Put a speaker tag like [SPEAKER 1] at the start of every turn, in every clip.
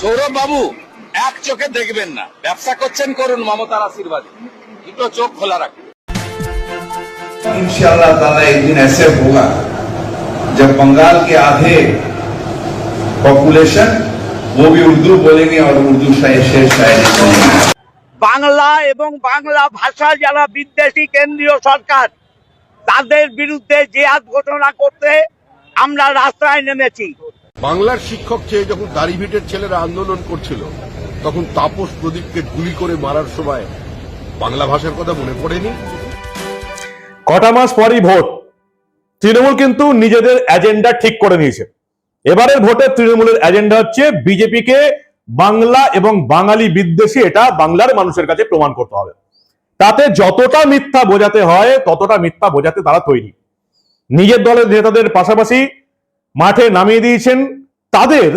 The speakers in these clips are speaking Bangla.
[SPEAKER 1] সৌরভ বাবু এক চোখে দেখবেন না ব্যবসা করছেন করুন মমতার আশীর্বাদে দুটো চোখ খোলা রাখুন
[SPEAKER 2] इंशाल्लाह ताला एक दिन ऐसे होगा जब बंगाल के आधे पॉपुलेशन वो भी उर्दू बोलेंगे और उर्दू शायर शेर शायरी सुनेंगे
[SPEAKER 3] বাংলা এবং বাংলা ভাষা যারা বিদ্বেষী কেন্দ্রীয় সরকার তাদের বিরুদ্ধে জেহাদ ঘোষণা করতে আমরা রাস্তায় নেমেছি
[SPEAKER 4] বাংলার শিক্ষক চেয়ে যখন দাড়িভিটের ছেলেরা আন্দোলন করছিল, তখন তাপস প্রদীপকে গুলি করে মারার সময় বাংলা ভাষার কথা মনে পড়েনি?
[SPEAKER 5] কটা মাস পরই ভোট। তৃণমূল কিন্তু নিজেদের এজেন্ডা ঠিক করে নিয়েছে। এবারের ভোটে তৃণমূলের এজেন্ডা হচ্ছে বিজেপিকে বাংলা এবং বাঙালি বিদ্বেষী, এটা বাংলার মানুষের কাছে প্রমাণ করতে হবে। তাতে যতটা মিথ্যা বোঝাতে হয়, ততটা মিথ্যা বোঝাতে তারা তৈরি। নিজের দলের নেতাদের পাশাপাশি মাঠে নামিয়ে দিয়েছেন। তাদের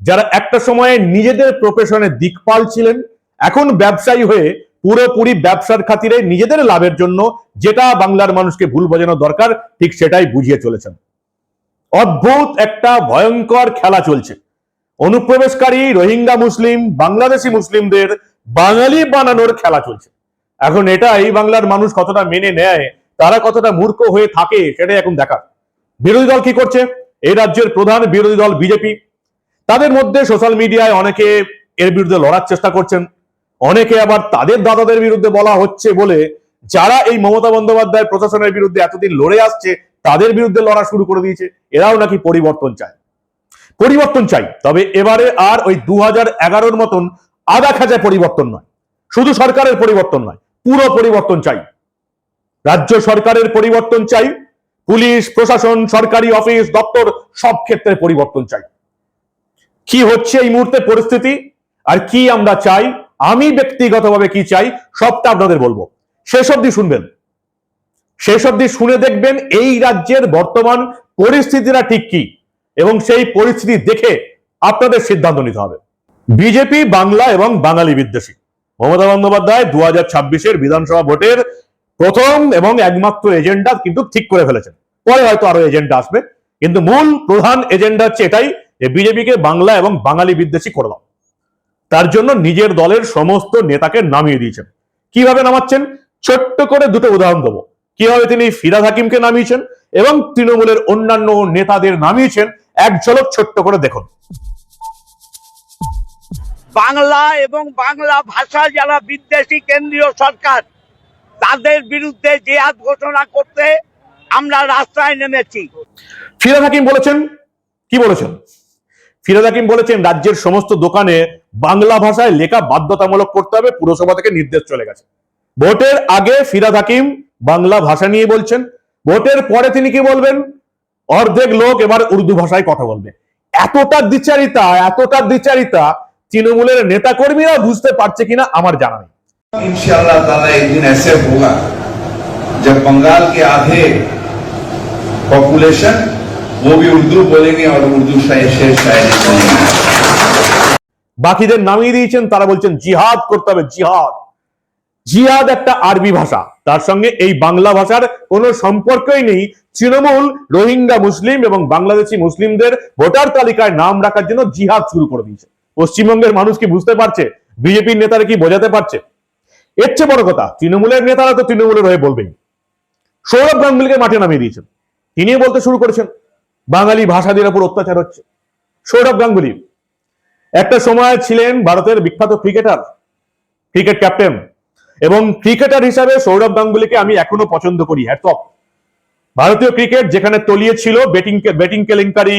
[SPEAKER 5] যারা একটা সময়ে নিজেদের প্রফেশনে দিকপাল ছিলেন, এখন ব্যবসায়ী হয়ে পুরোপুরি ব্যবসার খাতিরে নিজেদের লাভের জন্য যেটা বাংলার মানুষকে ভুল বোঝানো দরকার, ঠিক সেটাই বুঝিয়ে চলেছেন। অদ্ভুত একটা ভয়ঙ্কর খেলা চলছে। অনুপ্রবেশকারী রোহিঙ্গা মুসলিম, বাংলাদেশি মুসলিমদের বাঙালি বানানোর খেলা চলছে। এখন এটাই বাংলার মানুষ কতটা মেনে নেয়, তারা কতটা মূর্খ হয়ে থাকে, সেটাই এখন দেখা বিরোধী দল কি করছে? এই রাজ্যের প্রধান বিরোধী দল বিজেপি। তাদের মধ্যে সোশ্যাল মিডিয়ায় অনেকে এর বিরুদ্ধে লড়ার চেষ্টা করছেন। অনেকে আবার তাদের দাদাদের বিরুদ্ধে বলা হচ্ছে বলে যারা এই মমতা বন্দ্যোপাধ্যায় প্রশাসনের বিরুদ্ধে এতদিন লড়ে আসছে, তাদের বিরুদ্ধে লড়া শুরু করে দিয়েছে। এরাও নাকি পরিবর্তন চায়। পরিবর্তন চাই, তবে এবারে আর ওই দু হাজার মতন আদা খাঁচায় পরিবর্তন নয়। শুধু সরকারের পরিবর্তন নয়, পুরো পরিবর্তন চাই। রাজ্য সরকারের পরিবর্তন চাই পুলিশ, প্রশাসন, সরকারি অফিস, দপ্তর, সব ক্ষেত্রে পরিবর্তন চাই। কি হচ্ছে এই মুহূর্তে পরিস্থিতি? আর কি আমরা চাই? আমি ব্যক্তিগতভাবে কি চাই? সবটা আপনাদের বলব। শেষ অব্দি শুনবেন। শেষ অব্দি শুনে দেখবেন এই রাজ্যের বর্তমান পরিস্থিতিটা ঠিক কি? এবং সেই পরিস্থিতি দেখে আপনাদের সিদ্ধান্ত নিতে হবে। বিজেপি, বাংলা এবং বাঙালি বিদ্বেষী। মমতা বন্দ্যোপাধ্যায় দু হাজার ছাব্বিশের বিধানসভা ভোটের প্রথম এবং একমাত্র এজেন্ডা কিন্তু ঠিক করে ফেলেছেন। পরে হয়তো আরও এজেন্ডা আসবে। কিন্তু মূল প্রধান এজেন্ডা হচ্ছে এটাই যে বিজেপিকে বাংলা এবং বাঙালি বিদ্বেষী করে দাও। তার জন্য নিজের দলের সমস্ত নেতাকে নামিয়ে দিয়েছেন। কীভাবে নামাচ্ছেন? ছোট্ট করে দুটো উদাহরণ দেবো। কীভাবে তিনি ফিরাদ হাকিমকে নামিয়েছেন এবং তৃণমূলের অন্যান্য নেতাদের নামিয়েছেন? এক ঝলক ছোট্ট করে দেখুন।
[SPEAKER 3] বাংলা এবং বাংলা ভাষা যারা বিদ্বেষী কেন্দ্রীয় সরকার, তাদের বিরুদ্ধে জেহাদ ঘোষণা করতে আমরা রাস্তায় নেমেছি
[SPEAKER 5] ফিরাদ হাকিম বলেছেন কি বলেছেন ফিরাদ হাকিম বলেছেন রাজ্যের সমস্ত দোকানে বাংলা ভাষায় লেখা বাধ্যতামূলক করতে হবে পুরসভা থেকে নির্দেশ চলে গেছে ভোটের আগে ফিরাদ হাকিম বাংলা ভাষা নিয়ে বলছেন ভোটের পরে তিনি কি বলবেন অর্ধেক লোক এবার উর্দু ভাষায় কথা বলবে এতটা দ্বিচারিতা এতটা দ্বিচারিতা তৃণমূলের নেতাকর্মীরা বুঝতে পারছে কিনা আমার জানা নেই
[SPEAKER 2] इंशाल्लाह ताला एक दिन ऐसे होगा जब बंगाल के आधे पॉपुलेशन वो भी उर्दू बोलेंगे और उर्दू शायर शेर शायरी सुनेंगे
[SPEAKER 5] বাকিদের নামিয়ে দিয়েছেন তারা বলছেন জিহাদ করতে হবে জিহাদ জিহাদ একটা আরবি ভাষা তার সঙ্গে এই বাংলা ভাষার কোনো সম্পর্কই নেই তৃণমূল রোহিঙ্গা মুসলিম এবং বাংলাদেশি মুসলিমদের ভোটার তালিকায় নাম রাখার জন্য জিহাদ শুরু করে দিয়েছে পশ্চিমবঙ্গের মানুষ কি বুঝতে পারছে বিজেপির নেতারা কি বোঝাতে পারছে এর চেয়ে বড় কথা তৃণমূলের নেতারা তো তৃণমূলের হয়ে বলবেই সৌরভ গাঙ্গুলিকে মাঠে নামিয়ে দিয়েছেন তিনিও বলতে শুরু করেছেন, বাঙালি ভাষাদের উপর অত্যাচার হচ্ছে। সৌরভ গাঙ্গুলি, একটা সময় ছিলেন ভারতের বিখ্যাত ক্রিকেটার, ক্রিকেট ক্যাপ্টেন, এবং ক্রিকেটার হিসাবে সৌরভ গাঙ্গুলিকে আমি এখনও পছন্দ করি, হ্যাটস অফ। ভারতীয় ক্রিকেট যেখানে তলিয়ে ছিল, ব্যাটিং ব্যাটিং কেলেঙ্কারি,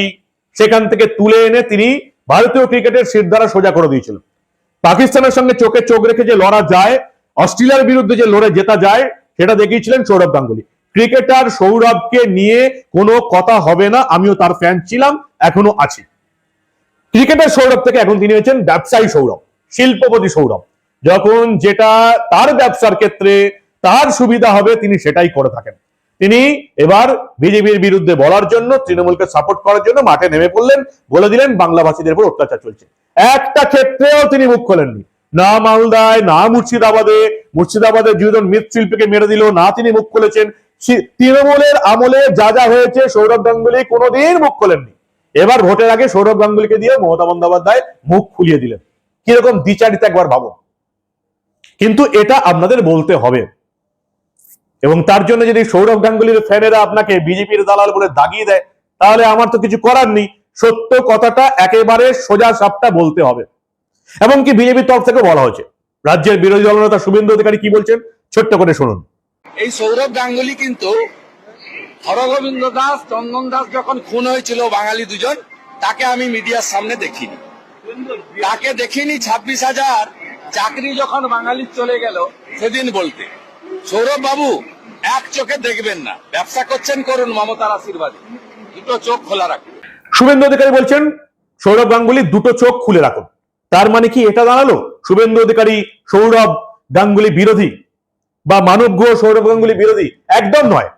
[SPEAKER 5] সেখান থেকে তুলে এনে তিনি ভারতীয় ক্রিকেটের সিরধারা সোজা করে দিয়েছিলেন। পাকিস্তানের সঙ্গে চোখে চোখ রেখে যে লড়া যায়, অস্ট্রেলিয়ার বিরুদ্ধে যে লড়ে জেতা যায়, সেটা দেখিয়েছিলেন সৌরভ গাঙ্গুলি। ক্রিকেটার সৌরভকে নিয়ে কোনো কথা হবে না। আমিও তার ফ্যান ছিলাম এখনও আছি। ক্রিকেটের সৌরভ থেকে এখন তিনি হয়েছেন ব্যবসায়ী সৌরভ, শিল্পপতি সৌরভ। যখন যেটা তার ব্যবসার ক্ষেত্রে তার সুবিধা হবে, তিনি সেটাই করে থাকেন। তিনি এবার বিজেপির বিরুদ্ধে বলার জন্য, তৃণমূলকে সাপোর্ট করার জন্য মাঠে নেমে পড়লেন, বলে দিলেন, বাংলাভাষীদের উপর অত্যাচার চলছে। একটা ক্ষেত্রেও তিনি মুখ খোলেননি। না মালদায়, না মুর্শিদাবাদে, মুর্শিদাবাদের দুজন মৃৎশিল্পীকে মেরে দিল, না তিনি মুখ খুলেছেন। তৃণমূলের আমলে যা যা হয়েছে, সৌরভ গাঙ্গুলি কোনোদিন মুখ খোলেননি। এবার ভোটের আগে সৌরভ গাঙ্গুলিকে দিয়ে মমতা বন্দ্যোপাধ্যায় মুখ খুলিয়ে দিলেন। কীরকম দ্বিচারিতা একবার ভাবো কিন্তু এটা আপনাদের বলতে হবে। এবং তার জন্য যদি সৌরভ গাঙ্গুলির ফ্যানেরা আপনাকে বিজেপির দালাল বলে দাগিয়ে দেয়, তাহলে আমার তো কিছু করার নেই। সত্য কথাটা একেবারে সোজা সাপটা বলতে হবে। এবং কি বিজেপির তরফ থেকে বলা হয়েছে। রাজ্যের বিরোধী দলনেতা শুভেন্দু অধিকারী কি বলছেন? ছোট্ট করে শুনুন।
[SPEAKER 1] এই সৌরভ গাঙ্গুলি কিন্তু হরগোবিন্দ দাস, চন্দন দাস যখন খুন হয়েছিল বাঙালি দুজন, তাকে আমি মিডিয়ার সামনে দেখিনি। তাকে দেখিনি ছাব্বিশ হাজার চাকরি যখন বাঙালি চলে গেল সেদিন বলতে। সৌরভ বাবু, এক চোখে দেখবেন না। ব্যবসা করছেন করুন মমতার আশীর্বাদে। দুটো চোখ খোলা রাখুন।
[SPEAKER 5] শুভেন্দু অধিকারী বলছেন, সৌরভ গাঙ্গুলি দুটো চোখ খুলে রাখুন। তার মানে কি এটা দাঁড়াল? শুভেন্দু অধিকারী, সৌরভ গাঙ্গুলি বিরোধী। বা মানব গুহ সৌরভ গাঙ্গুলি বিরোধী, একদম নয়।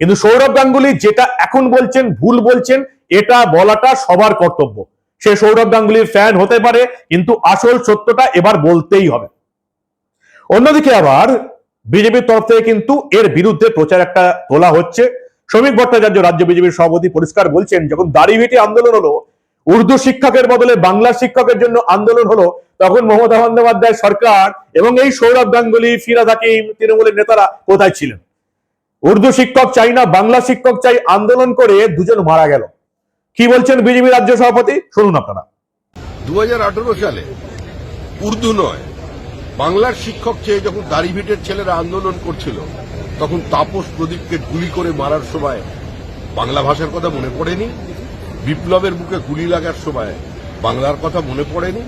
[SPEAKER 5] কিন্তু সৌরভ গাঙ্গুলি যেটা এখন বলছেন, ভুল বলছেন, এটা বলাটা সবার কর্তব্য। সে সৌরভ গাঙ্গুলির ফ্যান হতে পারে, কিন্তু আসল সত্যটা এবার বলতেই হবে। অন্যদিকে আবার বিজেপির তরফ থেকে কিন্তু এর বিরুদ্ধে প্রচার একটা তোলা হচ্ছে। শ্রমিক ভট্টাচার্য রাজ্য বিজেপির সভাপতি পরিষ্কার বলছেন, যখন দাড়িভিটি আন্দোলন হলো উর্দু শিক্ষকের বদলে বাংলা শিক্ষকের জন্য আন্দোলন হলো। তখন মমতা বন্দ্যোপাধ্যায় সরকার এবং এই সৌরভ গাঙ্গুলি, ফিরাদ হাকিম তৃণমূলের নেতারা কোথায় ছিলেন? উর্দু শিক্ষক চাই না, বাংলা শিক্ষক চাই আন্দোলন করে দুজন মারা গেল। কি বলছেন বিজেপি রাজ্য সভাপতি? শুনুন আপনারা।
[SPEAKER 4] দু হাজার আঠারো সালে উর্দু নয়, বাংলার শিক্ষক চেয়ে যখন দাড়িভিটের ছেলেরা আন্দোলন করছিল, তখন তাপস প্রদীপকে গুলি করে মারার সময় বাংলা ভাষার কথা মনে পড়েনি? বিপ্লবের বুকে গুলি লাগার সময় বাংলার কথা মনে পড়েনি?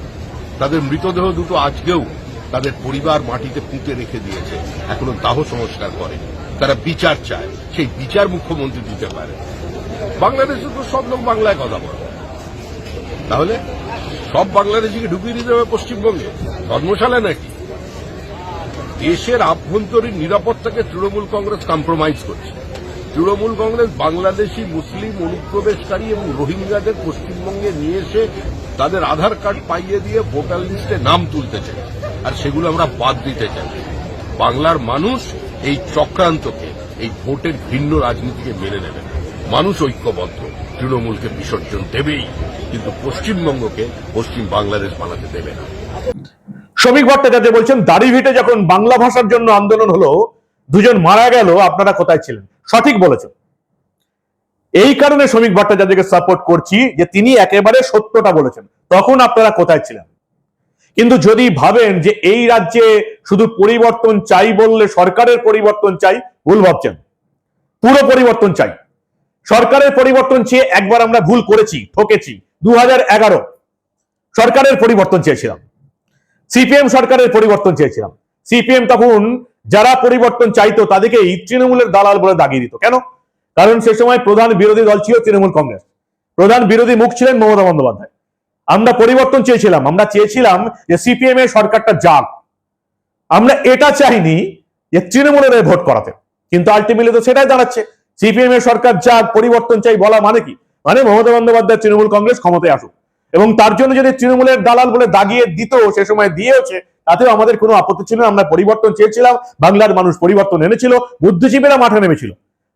[SPEAKER 4] তাদের মৃতদেহ দুটো আজকেও তাদের পরিবার মাটিতে পুঁতে রেখে দিয়েছে। এখনও দাহ সংস্কার করে তারা বিচার চায়। সেই বিচার মুখ্যমন্ত্রী দিতে পারে। বাংলাদেশে তো সব লোক বাংলায় কথা বলে। তাহলে সব বাংলাদেশিকে ঢুকিয়ে দিতে হবে পশ্চিমবঙ্গে? ধর্মশালা নাকি? দেশের আভ্যন্তরীণ নিরাপত্তাকে তৃণমূল কংগ্রেস কম্প্রোমাইজ করছে। তৃণমূল কংগ্রেস বাংলাদেশি, মুসলিম অনুপ্রবেশকারী এবং রোহিঙ্গাদের পশ্চিমবঙ্গে নিয়ে এসে তাদের আধার কার্ড পাইয়ে দিয়ে ভোটার লিস্টে নাম তুলতে চাই। আর সেগুলো আমরা বাদ দিতে চাই। বাংলার মানুষ এই চক্রান্তকে, এই ভোটের ভিন্ন রাজনীতিকে মেনে নেবে। মানুষ ঐক্যবদ্ধ, তৃণমূলকে বিসর্জন দেবেই, কিন্তু পশ্চিমবঙ্গকে পশ্চিম বাংলাদেশ বানাতে দেবে না।
[SPEAKER 5] শ্রমিক ভট্টাচার্য বলছেন দাড়িভিটে যখন বাংলা ভাষার জন্য আন্দোলন হলো, দুজন মারা গেল, আপনারা কোথায় ছিলেন? সঠিক বলেছেন। এই কারণে শ্রমিক ভট্টাচার্যকে সাপোর্ট করছি যে তিনি একেবারে সত্যটা বলেছেন। তখন আপনারা কোথায় ছিলেন? কিন্তু যদি ভাবেন যে এই রাজ্যে শুধু পরিবর্তন চাই বললে সরকারের পরিবর্তন চাই, ভুল ভাবছেন। পুরো পরিবর্তন চাই। সরকারের পরিবর্তন চেয়ে একবার আমরা ভুল করেছি, ঠকেছি। দু হাজার এগারো সরকারের পরিবর্তন চেয়েছিলাম। সিপিএম সরকারের পরিবর্তন চেয়েছিলাম। সিপিএম তখন যারা পরিবর্তন চাইতো তাদেরকেই তৃণমূলের দালাল বলে দাগিয়ে দিত। কেন? কারণ সে সময় প্রধান বিরোধী দল ছিল তৃণমূল কংগ্রেস। প্রধান বিরোধী মুখ ছিলেন মমতা বন্দ্যোপাধ্যায়। আমরা পরিবর্তন চেয়েছিলাম, আমরা চেয়েছিলাম যে সিপিএম এর সরকারটা যাক। আমরা এটা চাইনি যে তৃণমূলের ভোট করাতে। কিন্তু আলটিমেটলি তো সেটাই দাঁড়াচ্ছে। সিপিএম এর সরকার যাক, পরিবর্তন চাই বলা মানে কি? মানে মমতা বন্দ্যোপাধ্যায় তৃণমূল কংগ্রেস ক্ষমতায় আসুক। এবং তার জন্য যদি তৃণমূলের দালাল বলে দাগিয়ে দিত, সে সময় দিয়েওছে তাতেও আমাদের কোনো আপত্তি ছিল না। আমরা পরিবর্তন চেয়েছিলাম। বাংলার মানুষ পরিবর্তন এনেছিল, বুদ্ধিজীবীরা মাঠে নেমেছিল।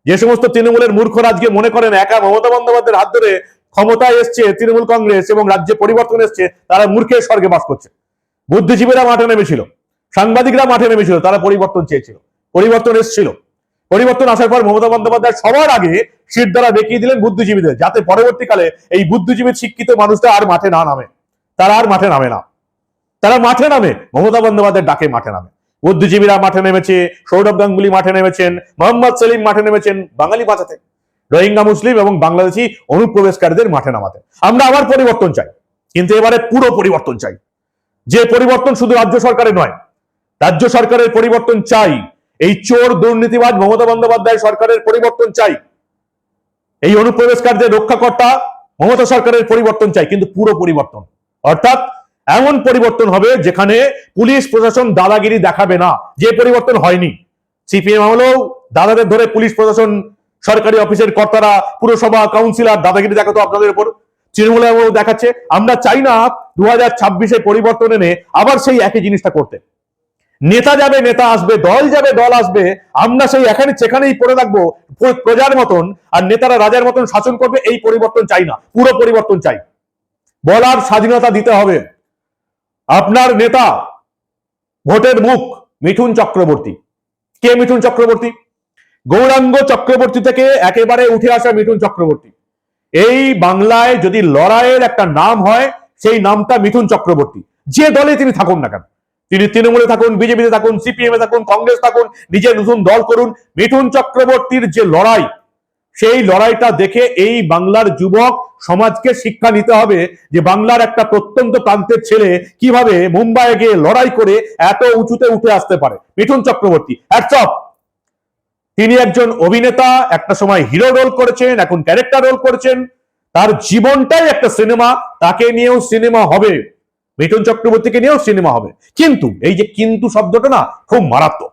[SPEAKER 5] যে সমস্ত তৃণমূলের মূর্খরা আজকে মনে করেন একা মমতা বন্দ্যোপাধ্যায়ের হাত ধরে ক্ষমতায় এসছে তৃণমূল কংগ্রেস এবং রাজ্যে পরিবর্তন এসছে, তারা মূর্খের স্বর্গে বাস করছে। বুদ্ধিজীবীরা মাঠে নেমেছিল, সাংবাদিকরা মাঠে নেমেছিল, তারা পরিবর্তন চেয়েছিল, পরিবর্তন এসেছিল। পরিবর্তন আসার পর মমতা বন্দ্যোপাধ্যায় সবার আগে সিট দ্বারা দেখিয়ে দিলেন বুদ্ধিজীবীদের, যাতে পরবর্তীকালে এই বুদ্ধিজীবী শিক্ষিত মানুষটা আর মাঠে না নামে। তারা আর মাঠে নামে না। তারা মাঠে নামে, মমতা বন্দ্যোপাধ্যায়ের ডাকে মাঠে নামে। বুদ্ধিজীবীরা মাঠে নেমেছে, সৌরভ গাঙ্গুলি মাঠে নেমেছেন, মোহাম্মদ সেলিম মাঠে নেমেছেন বাঙালি বাঁচাতে। রোহিঙ্গা মুসলিম এবং বাংলাদেশি অনুপ্রবেশকারীদের মাঠে নামাতে। আমরা আবার পরিবর্তন চাই, কিন্তু এবারে পুরো পরিবর্তন চাই। যে পরিবর্তন শুধু রাজ্য সরকারের নয়, রাজ্য সরকারের পরিবর্তন চাই, এই চোর দুর্নীতিবাদ মমতা বন্দ্যোপাধ্যায় সরকারের পরিবর্তন চাই। এই অনুপ্রবেশকারীদের রক্ষাকর্তা মমতা সরকারের পরিবর্তন চাই, কিন্তু পুরো পরিবর্তন। অর্থাৎ এমন পরিবর্তন হবে যেখানে পুলিশ প্রশাসন দাদাগিরি দেখাবে না। যে পরিবর্তন হয়নি, সিপিএম আমলেও দাদাদের ধরে পুলিশ প্রশাসন, সরকারি অফিসের কর্তারা, পুরসভা কাউন্সিলর, দাদাগিরি দেখাতো আপনাদের উপর, তৃণমূল আমলেও দেখাচ্ছে। আমরা চাই না দু হাজার ছাব্বিশে পরিবর্তন এনে আবার সেই একই জিনিসটা করতে। নেতা যাবে, নেতা আসবে, দল যাবে, দল আসবে, আমরা সেই এখানে সেখানেই পড়ে থাকব প্রজার মতন, আর নেতারা রাজার মতন শাসন করবে, এই পরিবর্তন চাই না, পুরো পরিবর্তন চাই। বলার স্বাধীনতা দিতে হবে। আপনার নেতা ভোটের মুখ মিঠুন চক্রবর্তী। কে মিঠুন চক্রবর্তী? গৌরাঙ্গ চক্রবর্তী থেকে একেবারে উঠে আসা মিঠুন চক্রবর্তী। এই বাংলায় যদি লড়াইয়ের একটা নাম হয়, সেই নামটা মিঠুন চক্রবর্তী। যে দলে তিনি থাকুন না কেন। তিনি তৃণমূলে থাকুন, বিজেপিতে থাকুন, সিপিএম এ থাকুন, কংগ্রেস থাকুন, নিজের নতুন দল করুন। মিঠুন চক্রবর্তীর যে লড়াই সেই লড়াইটা দেখে এই বাংলার যুবক সমাজকে শিক্ষা নিতে হবে যে বাংলার একটা প্রত্যন্ত প্রান্তের ছেলে কীভাবে মুম্বাইয়ে গিয়ে লড়াই করে এত উঁচুতে উঠে আসতে পারে। মিঠুন চক্রবর্তী হ্যাটসঅপ তিনি একজন অভিনেতা, একটা সময় হিরো রোল করেছেন, এখন ক্যারেক্টার রোল করেছেন। তার জীবনটাই একটা সিনেমা তাকে নিয়েও সিনেমা হবে। মিঠুন চক্রবর্তীকে নিয়েও সিনেমা হবে। কিন্তু এই যে কিন্তু শব্দটা না, খুব মারাত্মক।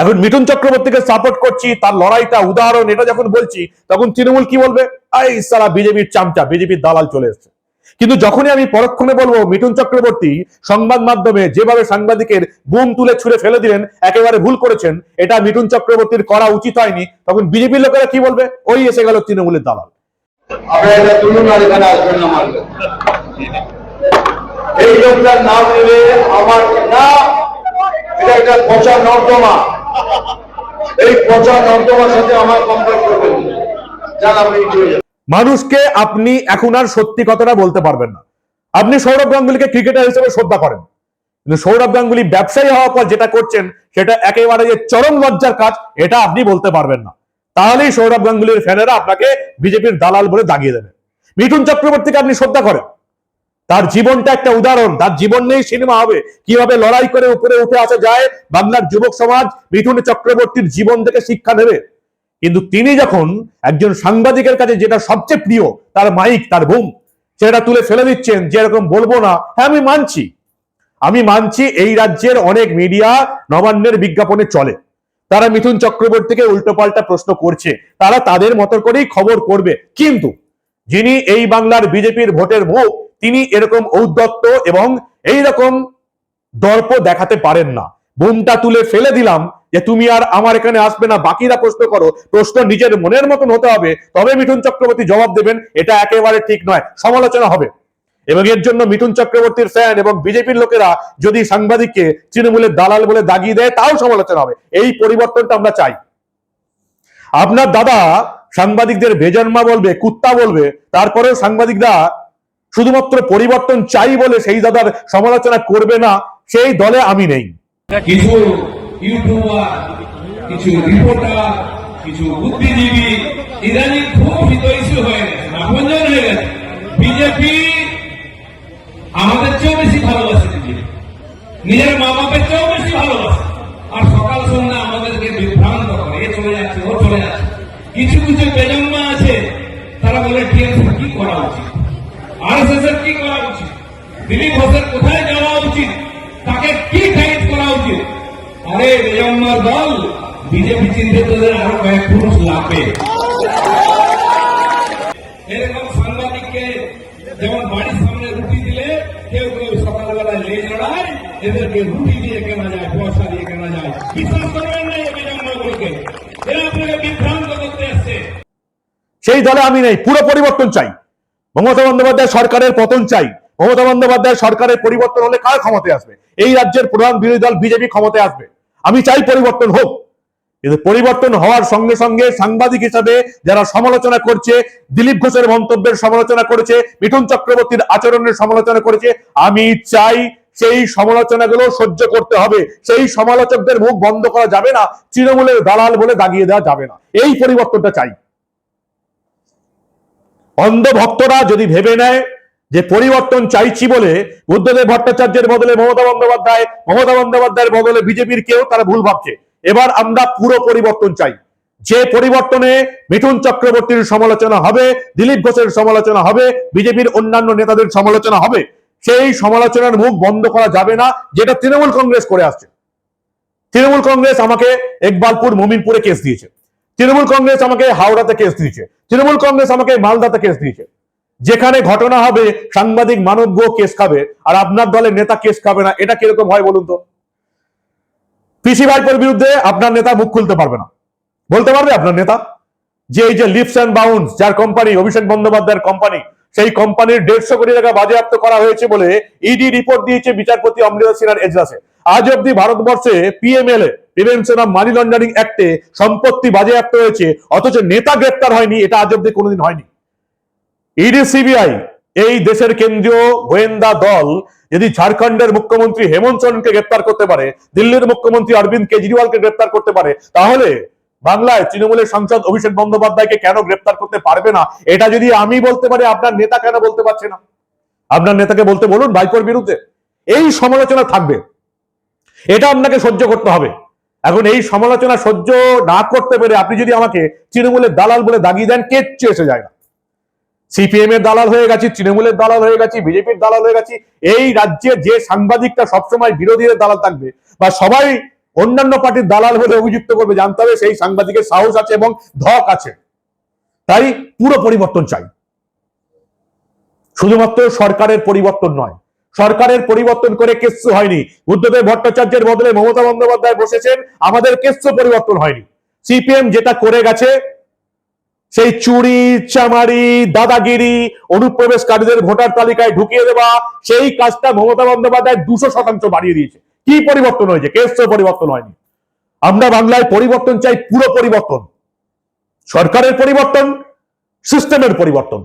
[SPEAKER 5] এখন মিঠুন চক্রবর্তীকে সাপোর্ট করছি, তার লড়াইটা উদাহরণ, এটা যখন বলছি, তখন তৃণমূল কি বলবে? এই সারা বিজেপির চামচা বিজেপির দালাল চলে এসছে। কিন্তু যখনই আমি পরক্ষণে বলব, মিঠুন চক্রবর্তী সংবাদ মাধ্যমে যেভাবে সাংবাদিকের বুম তুলে ছুড়ে ফেলে দিলেন, একেবারে ভুল করেছেন, এটা মিঠুন চক্রবর্তীর করা উচিত হয়নি, তখন বিজেপির লোকেরা কি বলবে? ওই এসে গেল তৃণমূলের দালাল।
[SPEAKER 1] এই লোকটার নাম নেবে আমার না এটা একটা পচা নর্দমা। এই পচা নর্দমার সাথে আমার কম্পেয়ার করবেন
[SPEAKER 5] মানুষকে আপনি এখন আর সত্যি কথাটা বলতে পারবেন না। আপনি সৌরভ গাঙ্গুলিকে ক্রিকেটার হিসেবে শ্রদ্ধা করেন। কিন্তু সৌরভ গাঙ্গুলি ব্যবসায়ী হওয়ার পর যেটা করছেন, সেটা একেবারে যে চরম লজ্জার কাজ, এটা আপনি বলতে পারবেন না। তাহলেই সৌরভ গাঙ্গুলির ফ্যানেরা আপনাকে বিজেপির দালাল বলে দাগিয়ে দেবে। মিঠুন চক্রবর্তীকে আপনি শ্রদ্ধা করেন। তার জীবনটা একটা উদাহরণ। তার জীবন নিয়েই সিনেমা হবে। কীভাবে লড়াই করে উপরে উঠে আসা যায়, বাংলার যুবক সমাজ, মিঠুন চক্রবর্তীর জীবন থেকে শিক্ষা নেবে। কিন্তু তিনি যখন একজন সাংবাদিকের কাছে যেটা সবচেয়ে প্রিয়, তার মাইক, তার বুম সেটা তুলে ফেলে দিচ্ছেন যে এরকম বলব না হ্যাঁ আমি মানছি। আমি মানছি এই রাজ্যের অনেক মিডিয়া নবান্নের বিজ্ঞাপনে চলে। তারা মিথুন চক্রবর্তীকে উল্টোপাল্টা প্রশ্ন করছে। তারা তাদের মতো করেই খবর করবে। কিন্তু যিনি এই বাংলার বিজেপির ভোটের মুখ তিনি এরকম ঔদ্ধত্য এবং এই রকম দর্প দেখাতে পারেন না। বুমটা তুলে ফেলে দিলাম যে তুমি আর আমার এখানে আসবে না, বাকিরা প্রশ্ন করো, প্রশ্ন নিজের মনের মতন হতে হবে, তবে মিঠুন চক্রবর্তী জবাব দেবেন, এটা একেবারে ঠিক নয়, সমালোচনা হবে। এবং এর জন্য মিঠুন চক্রবর্তীর ফ্যান এবং বিজেপির লোকেরা যদি সাংবাদিককে তৃণমূলের দালাল বলে দাগিয়ে দেয়, তাও সমালোচনা হবে। এই পরিবর্তনটা আমরা চাই। আপনার দাদা সাংবাদিকদের বেজন্মা বলবে, কুত্তা বলবে, তারপরেও সাংবাদিকরা শুধুমাত্র পরিবর্তন চাই বলে সেই দাদার সমালোচনা করবে না, সেই দলে আমি নেই।
[SPEAKER 6] কিছু ইউটিউবার, কিছু রিপোর্টার, কিছু বুদ্ধিজীবী, ইদানিং খুব হিতৈষী হয়ে গেছে হয়ে গেছে। বিজেপি আমাদের চেয়েও বেশি ভালোবাসে নিজের মা বাপের চেয়েও বেশি ভালোবাসে। আর সকাল সন্ধ্যা আমাদেরকে বিভ্রান্ত করে, এ চলে যাচ্ছে, ও চলে যাচ্ছে। কিছু কিছু বেজন্মা আছে তারা বলে টিএমসি কি করা উচিত কি করা উচিত? দিলীপ ঘোষের কোথায় যাওয়া উচিত? তাকে কি করা উচিত? আরে দল, বিজেপি আরও কয়েক পুরুষ এরকম সাংবাদিককে যেমন বাড়ির সামনে রুটি দিলে, কেউ কেউ সকালবেলা লেজ লড়ায় এদেরকে রুটি দিয়ে কেনা যায়, পয়সা দিয়ে কেনা যায়। বিশ্বাস করবেন না এই এরা আপনাকে বিভ্রান্ত করতে এসছে।
[SPEAKER 5] সেই দলে আমি নেই, পুরো পরিবর্তন চাই। মমতা বন্দ্যোপাধ্যায় সরকারের পতন চাই। মমতা বন্দ্যোপাধ্যায় সরকারের পরিবর্তন হলে কার ক্ষমতায় আসবে? এই রাজ্যের প্রধান বিরোধী দল বিজেপি ক্ষমতায় আসবে। আমি চাই পরিবর্তন হোক। কিন্তু পরিবর্তন হওয়ার সঙ্গে সঙ্গে সাংবাদিক হিসাবে যারা সমালোচনা করছে, দিলীপ ঘোষের মন্তব্যের সমালোচনা করেছে, মিঠুন চক্রবর্তীর আচরণের সমালোচনা করেছে, আমি চাই সেই সমালোচনাগুলো সহ্য করতে হবে। সেই সমালোচকদের মুখ বন্ধ করা যাবে না, তৃণমূলের দালাল বলে দাগিয়ে দেওয়া যাবে না। এই পরিবর্তনটা চাই। অন্ধ ভক্তরা যদি ভেবে নেয় যে পরিবর্তন চাইছি বলে বুদ্ধদেব ভট্টাচার্যের বদলে মমতা বন্দ্যোপাধ্যায়, মমতা বন্দ্যোপাধ্যায়ের বদলে বিজেপির কেউ তারা ভুল ভাবছে। এবার আমরা পুরো পরিবর্তন চাই। যে পরিবর্তনে মিঠুন চক্রবর্তীর সমালোচনা হবে, দিলীপ ঘোষের সমালোচনা হবে, বিজেপির অন্যান্য নেতাদের সমালোচনা হবে, সেই সমালোচনার মুখ বন্ধ করা যাবে না, যেটা তৃণমূল কংগ্রেস করে আসছে। তৃণমূল কংগ্রেস আমাকে একবালপুর, মমিনপুরে কেস দিয়েছে। তৃণমূল কংগ্রেস আমাকে হাওড়াতে কেস দিয়েছে। তৃণমূল কংগ্রেস আমাকে মালদাতে কেস দিয়েছে। যেখানে ঘটনা হবে, সাংবাদিক মানব কেস খাবে, আর আপনার দলের নেতা কেস খাবে না, এটা কীরকম হয় বলুন তো? পিসি ভাইপোর বিরুদ্ধে আপনার নেতা মুখ খুলতে পারবে না। বলতে পারবে আপনার নেতা? যে এই যে লিপস অ্যান্ড বাউন্স যার কোম্পানি অভিষেক বন্দ্যোপাধ্যায়ের কোম্পানি সেই কোম্পানির দেড়শো কোটি টাকা বাজেয়াপ্ত করা হয়েছে বলে ইডি রিপোর্ট দিয়েছে বিচারপতি অমৃতা সিনহার এজলাসে। আজ অব্দি ভারতবর্ষে পিএমএলএ প্রিভেনশন মানি লন্ডারিং অ্যাক্টে সম্পত্তি বাজেয়াপ্ত হয়েছে, অথচ নেতা গ্রেপ্তার হয়নি, এটা আজ অব্দি কোনোদিন হয়নি। ইডি সিবিআই এই দেশের কেন্দ্রীয় গোয়েন্দা দল, যদি ঝাড়খণ্ডের মুখ্যমন্ত্রী হেমন্ত সোরেনকে গ্রেপ্তার করতে পারে, দিল্লির মুখ্যমন্ত্রী অরবিন্দ কেজরিওয়ালকে গ্রেপ্তার করতে পারে, তাহলে বাংলায় তৃণমূলের সাংসদ অভিষেক বন্দ্যোপাধ্যায়কে কেন গ্রেপ্তার করতে পারবে না? এটা যদি আমি বলতে পারি, আপনার নেতা কেন বলতে পারছে না? আপনার নেতাকে বলতে বলুন ভাইপোর বিরুদ্ধে। এই সমালোচনা থাকবে। এটা আপনাকে সহ্য করতে হবে। এখন এই সমালোচনা সহ্য না করতে পেরে আপনি যদি আমাকে তৃণমূলের দালাল বলে দাগিয়ে দেন, কেচ্ছু এসে যায় না। সিপিএম এর দালাল হয়ে গেছি, তৃণমূলের দালাল হয়ে গেছি, বিজেপির দালাল হয়ে গেছি, এই রাজ্যে যে সাংবাদিকটা সবসময় বিরোধীদের দালাল থাকবে বা সবাই অন্যান্য পার্টির দালাল বলে অভিযুক্ত করবে, জানতে হবে সেই সাংবাদিকের সাহস আছে এবং ধক আছে। তাই পুরো পরিবর্তন চাই। শুধুমাত্র সরকারের পরিবর্তন নয় সরকারের পরিবর্তন করে কেসু হয়নি। বুদ্ধদেব ভট্টাচার্যের বদলে মমতা বন্দ্যোপাধ্যায় বসেছেন, আমাদের কেসু পরিবর্তন হয়নি। সিপিএম যেটা করে গেছে, সেই চুরি, চামারি, দাদাগিরি, অনুপ্রবেশকারীদের ভোটার তালিকায় ঢুকিয়ে দেওয়া, সেই কাজটা মমতা বন্দ্যোপাধ্যায় দুশো শতাংশ বাড়িয়ে দিয়েছে। কি পরিবর্তন হয়েছে? কেস পরিবর্তন হয়নি। আমরা বাংলায় পরিবর্তন চাই, পুরো পরিবর্তন। সরকারের পরিবর্তন, সিস্টেমের পরিবর্তন।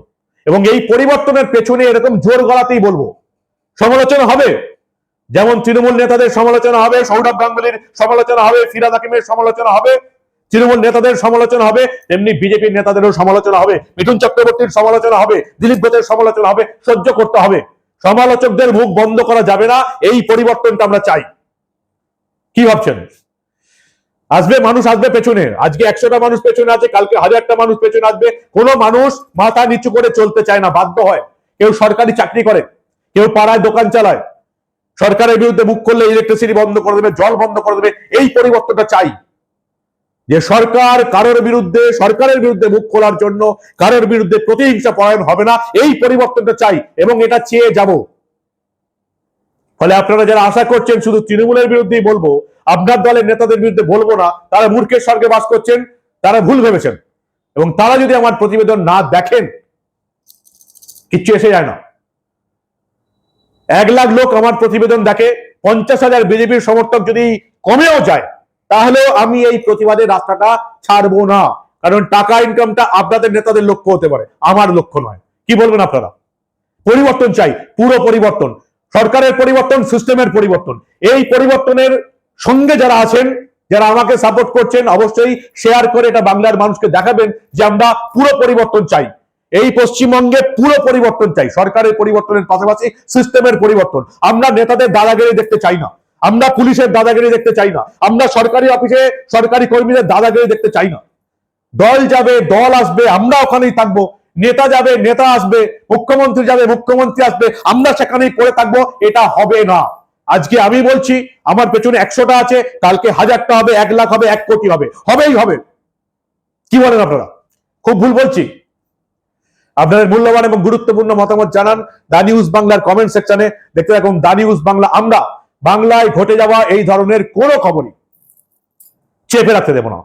[SPEAKER 5] এবং এই পরিবর্তনের পেছনে এরকম জোর গলাতেই বলব সমালোচনা হবে। যেমন তৃণমূল নেতাদের সমালোচনা হবে, সৌরভ গাঙ্গুলির সমালোচনা হবে, ফিরাদ হাকিমের সমালোচনা হবে, তৃণমূল নেতাদের সমালোচনা হবে, তেমনি বিজেপির নেতাদেরও সমালোচনা হবে, মিঠুন চক্রবর্তীর সমালোচনা হবে, দিলীপ ঘোষের সমালোচনা হবে, সহ্য করতে হবে। সমালোচকদের মুখ বন্ধ করা যাবে না, এই পরিবর্তনটা আমরা চাই। কি ভাবছেন? আসবে, মানুষ আসবে পেছনে। আজকে একশোটা মানুষ পেছনে আছে, কালকে হাজারটা মানুষ পেছনে আসবে। কোনো মানুষ মাথা নিচু করে চলতে চায় না, বাধ্য হয়। কেউ সরকারি চাকরি করে কেউ পাড়ায় দোকান চালায়, সরকারের বিরুদ্ধে মুখ করলে ইলেকট্রিসিটি বন্ধ করে দেবে, জল বন্ধ করে দেবে, এই পরিবর্তনটা চাই। যে সরকার কারোর বিরুদ্ধে, সরকারের বিরুদ্ধে মুখ খোলার জন্য কারোর বিরুদ্ধে প্রতিহিংসা পরায়ণ হবে না, এই পরিবর্তনটা চাই এবং এটা চেয়ে যাব। ফলে আপনারা যারা আশা করছেন শুধু তৃণমূলের বিরুদ্ধেই বলব, আপনার দলের নেতাদের বিরুদ্ধে বলব না, তারা মূর্খের স্বর্গে বাস করছেন, তারা ভুল ভেবেছেন এবং তারা যদি আমার প্রতিবেদন না দেখেন, কিচ্ছু এসে যায় না। এক লাখ লোক আমার প্রতিবেদন দেখে পঞ্চাশ হাজার বিজেপির সমর্থক যদি কমেও যায়, তাহলেও আমি এই প্রতিবাদের রাস্তাটা ছাড়বো না। কারণ টাকা ইনকামটা আপনাদের নেতাদের লক্ষ্য হতে পারে, আমার লক্ষ্য নয়। কি বলবেন আপনারা? পরিবর্তন চাই, পুরো পরিবর্তন। সরকারের পরিবর্তন সিস্টেমের পরিবর্তন। এই পরিবর্তনের সঙ্গে যারা আছেন, যারা আমাকে সাপোর্ট করছেন, অবশ্যই শেয়ার করে এটা বাংলার মানুষকে দেখাবেন যে আমরা পুরো পরিবর্তন চাই। এই পশ্চিমবঙ্গে পুরো পরিবর্তন চাই। সরকারের পরিবর্তনের পাশাপাশি সিস্টেমের পরিবর্তন। আমরা নেতাদের দাদাগিরি দেখতে চাই না। আমরা পুলিশের দাদাগিরি দেখতে চাই না। আমরা সরকারি অফিসে সরকারি কর্মীদের দাদাগিরি দেখতে চাই না। দল যাবে, দল আসবে, আমরা ওখানেই থাকব। নেতা যাবে, নেতা আসবে, মুখ্যমন্ত্রী যাবে, মুখ্যমন্ত্রী আসবে, আমরা সেখানেই পড়ে থাকব, এটা হবে না। আজকে আমি বলছি, আমার পেছনে একশোটা আছে, কালকে হাজারটা হবে, এক লাখ হবে, এক কোটি হবে। হবেই হবে। কি বলেন আপনারা? খুব ভুল বলছি। আপনাদের মূল্যবান এবং গুরুত্বপূর্ণ মতামত জানান দা নিউজ বাংলার কমেন্ট সেকশনে। দেখতে থাকুন দা নিউজ বাংলা। আমরা বাংলায় ঘটে যাওয়া এই ধরনের কোনো খবরই চেপে রাখতে দেব না।